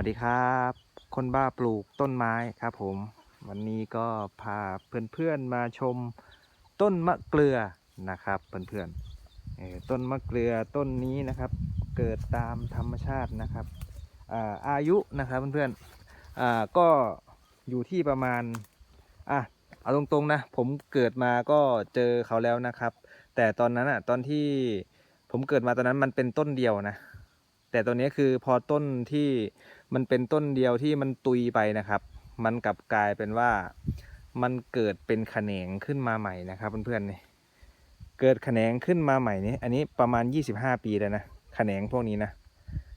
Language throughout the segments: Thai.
วัสดีครับ คนบ้าปลูกต้นไม้ครับผม วันนี้ก็พาเพื่อนๆมาชมต้นมะเกลือนะครับเพื่อนๆเอ่อต้นมะเกลือต้นนี้นะครับ เกิดตามธรรมชาตินะครับอาอายุนะครับเพื่อนๆอ่าก็อยู่ที่ประมาณอะเอาตรงๆนะผมเกิดมาก็เจอเขาแล้วนะครับ แต่ตอนนั้นอะตอนที่ผมเกิดมาตอนนั้นมันเป็นต้นเดียวนะ แต่ตัวนี้คือพอต้นที่มันเป็นต้นเดียวที่มันตุยไปนะครับ มันกลับกลายเป็นว่ามันเกิดเป็นแขนงขึ้นมาใหม่นะครับเพื่อนๆนี่เกิดแขนงขึ้นมาใหม่นี่อันนี้ประมาณ 25 ปีแล้วนะแขนงพวกนี้นะ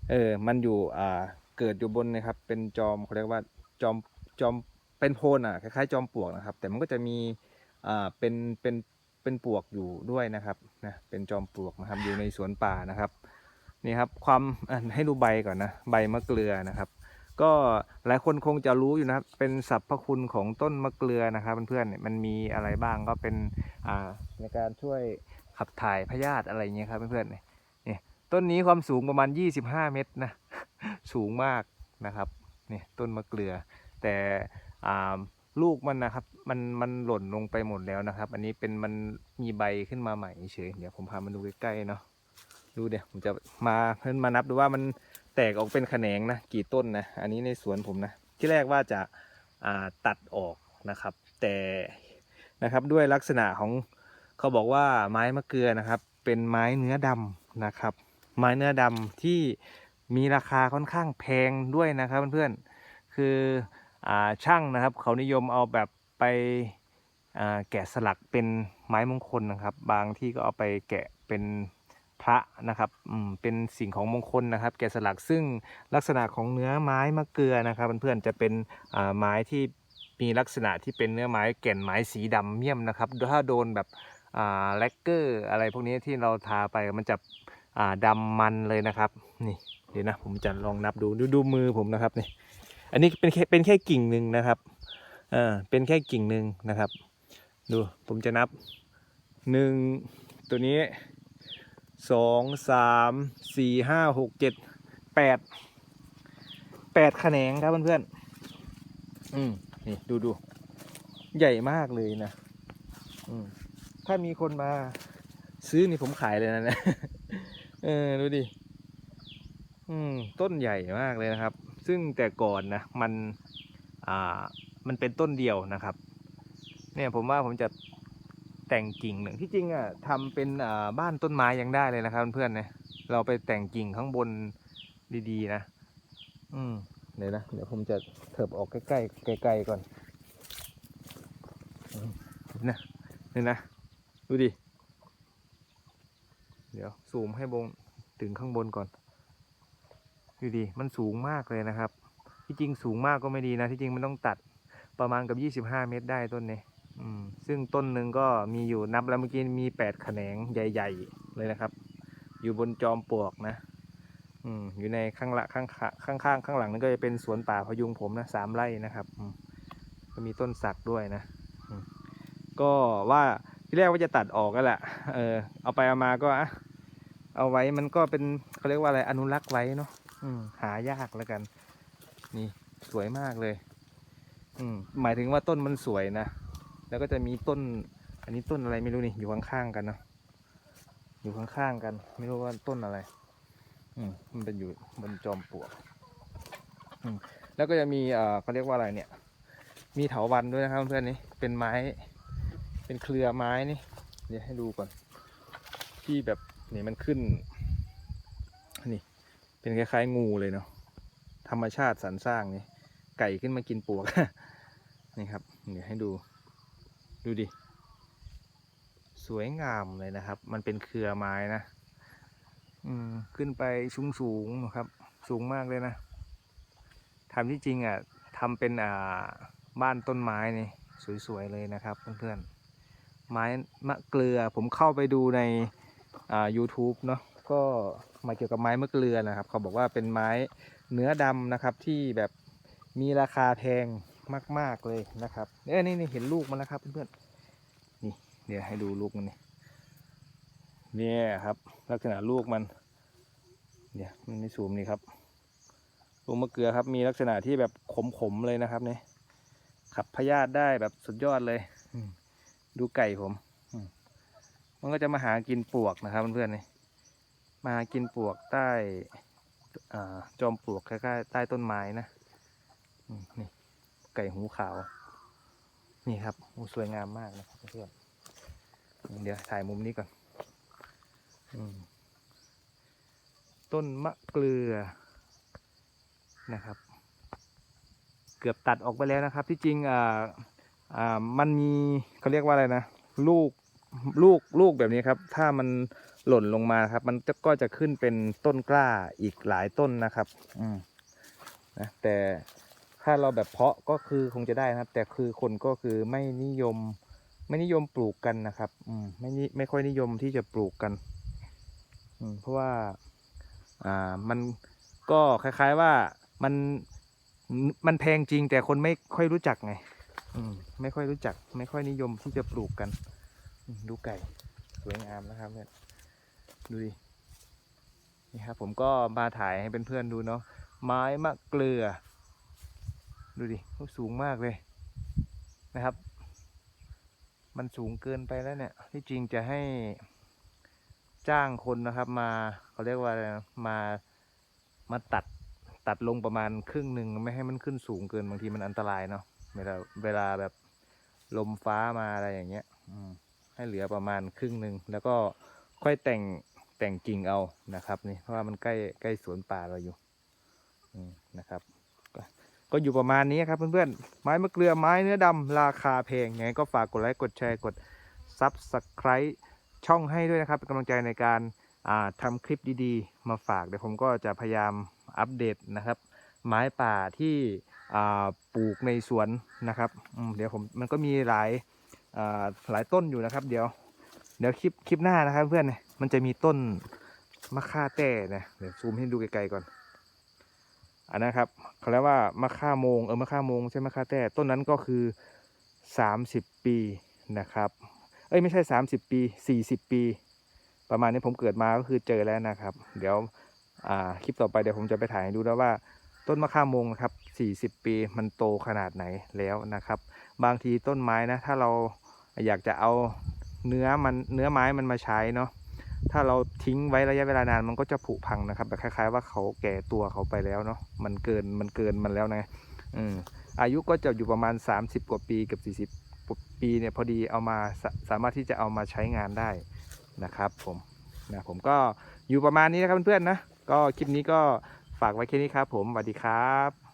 เออมันอยู่อ่าเกิดอยู่บนนะครับ เป็นจอมเขาเรียกว่าจอมจอมเป็นโพนอะคล้ายๆจอมปลวกนะครับ แต่มันก็จะมีอ่าเป็นเป็นเป็นปลวกอยู่ด้วยนะครับนะเป็นจอมปลวกนะครับอยู่ในสวนป่านะครับ นี่ครับความให้ดูใบก่อนนะใบมะเกลือนะครับ ก็หลายคนคงจะรู้อยู่นะครับ เป็นสรรพคุณของต้นมะเกลือนะครับเพื่อนๆมันมีอะไรบ้างก็เป็นในการช่วยขับถ่ายพยาธิอะไรอย่างเงี้ยครับเพื่อนๆเนี่ยนี่ต้นนี้ความสูงประมาณ 25 เมตรนะสูงมากนะครับนี่ต้นมะเกลือ แต่ลูกมันนะครับมันมันหล่นลงไปหมดแล้วนะครับ อันนี้เป็นมันมีใบขึ้นมาใหม่เฉยเดี๋ยวผมพามาดูใกล้ๆเนาะ ดูเดี๋ยวผมจะมาเพิ่นมานับดูว่ามันแตกออกเป็นแขนงนะกี่ต้นนะอันนี้ในสวนผมนะที่แรกว่าจะาตัดออกนะครับ แต่นะครับด้วยลักษณะของเขาบอกว่าไม้มะเกลือนะครับ เป็นไม้เนื้อดำนะครับ ไม้เนื้อดำที่มีราคาค่อนข้างแพงด้วยนะครับเพื่อนๆคืออช่างนะครับ เขานิยมเอาแบบไปแกะสลักเป็นไม้มงคลนะครับ บางที่ก็เอาไปแกะเป็น พระนะครับเป็นสิ่งของมงคลนะครับ แกะสลักซึ่งลักษณะของเนื้อไม้มะเกลือนะครับเพื่อนๆจะเป็นไม้ที่มีลักษณะที่เป็นเนื้อไม้แก่นไม้สีดำเมี่ยมนะครับถ้าโดนแบบแลกเกอร์อะไรพวกนี้ที่เราทาไปมันจะอ่าดำมันเลยนะครับนี่เดี๋ยวนะผมจะลองนับดูดูดูมือผมนะครับนี่อันนี้เป็นแค่เป็นแค่กิ่งหนึ่งนะครับอ่าเป็นแค่กิ่งหนึ่งนะครับ ดูผมจะนับหนึ่งตัวนี้ สองสามสี่ห้าหกเจ็ดแปดแปดแขนงครับเพื่อนๆอืมนี่ดูดูใหญ่มากเลยนะอืมถ้ามีคนมาซื้อนี่ผมขายเลยนะเนี่ยเออดูดิอืมต้นใหญ่มากเลยนะครับ ซึ่งแต่ก่อนนะมันอ่ามันเป็นต้นเดียวนะครับ เนี่ยผมว่าผมจะ แต่งกิ่งหนึ่งที่จริงอะทำเป็นบ้านต้นไม้ยังได้เลยนะครับเพื่อนๆเนี่ยเราไปแต่งกิ่งข้างบนดีๆ นะ อืมเดี๋ยวนะเดี๋ยวผมจะเถิบออกใกล้ๆไกลๆก่อนอนะนี่นะ ดูดิ เดี๋ยวซูมให้บงถึงข้างบนก่อน ดูดิ มันสูงมากเลยนะครับ ที่จริงสูงมากก็ไม่ดีนะ ที่จริงมันต้องตัดประมาณกับ 25 เมตรได้ต้นนี้ ซึ่งต้นหนึ่งก็มีอยู่นับแล้วเมื่อกี้มีแปดแขนงใหญ่ ๆ เลยนะครับ อยู่บนจอมปลวกนะอืมอยู่ในข้างละข้างข้างข้างข้างหลังนั่นก็จะเป็นสวนป่าพยุงผมนะสามไร่นะครับมก็มีต้นสักด้วยนะก็ว่าที่แรกว่าจะตัดออกก็แหละเออเอาไปเอามาก็อะเอาไว้มันก็เป็นเขาเรียกว่าอะไรอนุรักษ์ไว้เนาะหายากแล้วกัน นี่สวยมากเลย อืมหมายถึงว่าต้นมันสวยนะ แล้วก็จะมีต้น อันนี้ต้นอะไรไม่รู้นี่อยู่ข้างๆกันเนาะอยู่ข้างๆกัน ไม่รู้ว่าต้นอะไร อืมมันเป็นอยู่บนจอมปลวกอืมแล้วก็จะมีเอ่อเขาเรียกว่าอะไรเนี่ย มีเถาวัลย์ด้วยนะครับเพื่อนนี่เป็นไม้ เป็นเครือไม้นี่ เดี๋ยวให้ดูก่อน ที่แบบนี่มันขึ้น นี่เป็นคล้ายๆงูเลยเนาะธรรมชาติสรรสร้างนี่ไก่ขึ้นมากินปลวกนี่ครับ เดี๋ยวให้ดู ดูดิ สวยงามเลยนะครับ มันเป็นเครือไม้นะ อืม ขึ้นไปสูงสูงนะครับ สูงมากเลยนะทำที่จริงอะทำเป็นอ่าบ้านต้นไม้นี่สวยๆเลยนะครับเพื่อนๆ ไม้มะเกลือผมเข้าไปดูในอ่า u t u b e เนาะก็มาเกี่ยวกับไม้มะเกลือนะครับ เขาบอกว่าเป็นไม้เนื้อดำนะครับที่แบบมีราคาแพง มาก ๆเลยนะครับเอ้ยนี่นี่เห็นลูกมันแล้วครับเพื่อนๆนี่เดี๋ยวให้ดูลูกมันนี่เนี่ยครับ ลักษณะลูกมันเนี่ยมันไม่สูมนี่ครับลูกมะเกลือครับ มีลักษณะที่แบบขมๆเลยนะครับเนี่ยขับพยาธิได้แบบสุดยอดเลยดูไก่ผมมันก็จะมาหากินปลวกนะครับเพื่อนๆนี่มาหากินปลวกใต้อจอมปลวกใกล้ๆใต้ต้นไม้นะนี่ ไก่หูขาว นี่ครับสวยงามมากนะครับเพื่อนเดี๋ยวถ่ายมุมนี้ก่อนอต้นมะเกลือนะครับ เกือบตัดออกไปแล้วนะครับ ที่จริงอ่าอ่ามันมีเขาเรียกว่าอะไรนะลูกลูกลูกแบบนี้ครับ ถ้ามันหล่นลงมาครับ มันก็จะขึ้นเป็นต้นกล้าอีกหลายต้นนะครับ อืมนะแต่ ถ้าเราแบบเพาะก็คือคงจะได้นะครับ แต่คือคนก็คือไม่นิยม ไม่นิยมปลูกกันนะครับ อืมไม่นิไม่ค่อยนิยมที่จะปลูกกัน อืมเพราะว่า อ่ามันก็คล้ายๆว่ามันมันแพงจริงแต่คนไม่ค่อยรู้จักไง อืมไม่ค่อยรู้จัก ไม่ค่อยนิยมที่จะปลูกกันอืมดูไก่สวยงามนะครับเนี่ยดูดินี่ครับผมก็มาถ่ายให้เพื่อนๆดูเนาะไม้มะเกลือ ดูดิโอ้สูงมากเลยนะครับ มันสูงเกินไปแล้วเนี่ย ที่จริงจะให้จ้างคนนะครับ มาเขาเรียกว่ามามาตัดตัดลงประมาณครึ่งหนึ่งไม่ให้มันขึ้นสูงเกินบางทีมันอันตรายเนาะเวลาเวลาแบบลมฟ้ามาอะไรอย่างเงี้ยให้เหลือประมาณครึ่งหนึ่งแล้วก็ค่อยแต่งแต่งกิ่งเอานะครับ นี่เพราะว่ามันใกล้ใกล้สวนป่าเราอยู่นะครับ ก็อยู่ประมาณนี้ครับเพื่อนๆ ไม้มะเกลือไม้เนื้อดำราคาแพงยังไงก็ฝากกดไลค์กดแชร์กดซับสไคร b ์ช่องให้ด้วยนะครับ เป็นกำลังใจในการอ่าทำคลิปดีๆ มาฝากเดี๋ยวผมก็จะพยายามอัปเดตนะครับ ไม้ป่าที่ปลูกในสวนนะครับเดี๋ยวผมมันก็มีหลายาหลายต้นอยู่นะครับ เดี๋ยว เดี๋ยวคลิปคลิปหน้านะครับ เพื่อนมันจะมีต้นมะค่าแต้นะเดี๋ยวซูมให้ดูไกลๆก่อน อันนะครับเขาเรียกว่ามะค่าโมงเออมะค่าโมงใช่มะค่าแต้ต้นนั้นก็คือ 30 ปีนะครับ เอ้ยไม่ใช่ 30 ปี 40 ปี ประมาณนี้ผมเกิดมาก็คือเจอแล้วนะครับ เดี๋ยวคลิปต่อไปเดี๋ยวผมจะไปถ่ายให้ดูแล้วว่าต้นมะข่าโมงนะครับ 40 ปีมันโตขนาดไหนแล้วนะครับ บางทีต้นไม้นะถ้าเราอยากจะเอาเนื้อมันเนื้อไม้มันมาใช้เนาะ ถ้าเราทิ้งไว้ระยะเวลานานมันก็จะผุพังนะครับแบบคล้าย ๆ ว่าเขาแก่ตัวเขาไปแล้วเนาะมันเกินมันเกินมันแล้วนะอืมอายุก็จะอยู่ประมาณ 30 กว่าปีกับ 40 ปีเนี่ยพอดีเอามาสาสามารถที่จะเอามาใช้งานได้นะครับผมนะผมก็อยู่ประมาณนี้นะครับเพื่อนๆนะก็คลิปนี้ก็ฝากไว้แค่นี้ครับผมสวัสดีครับ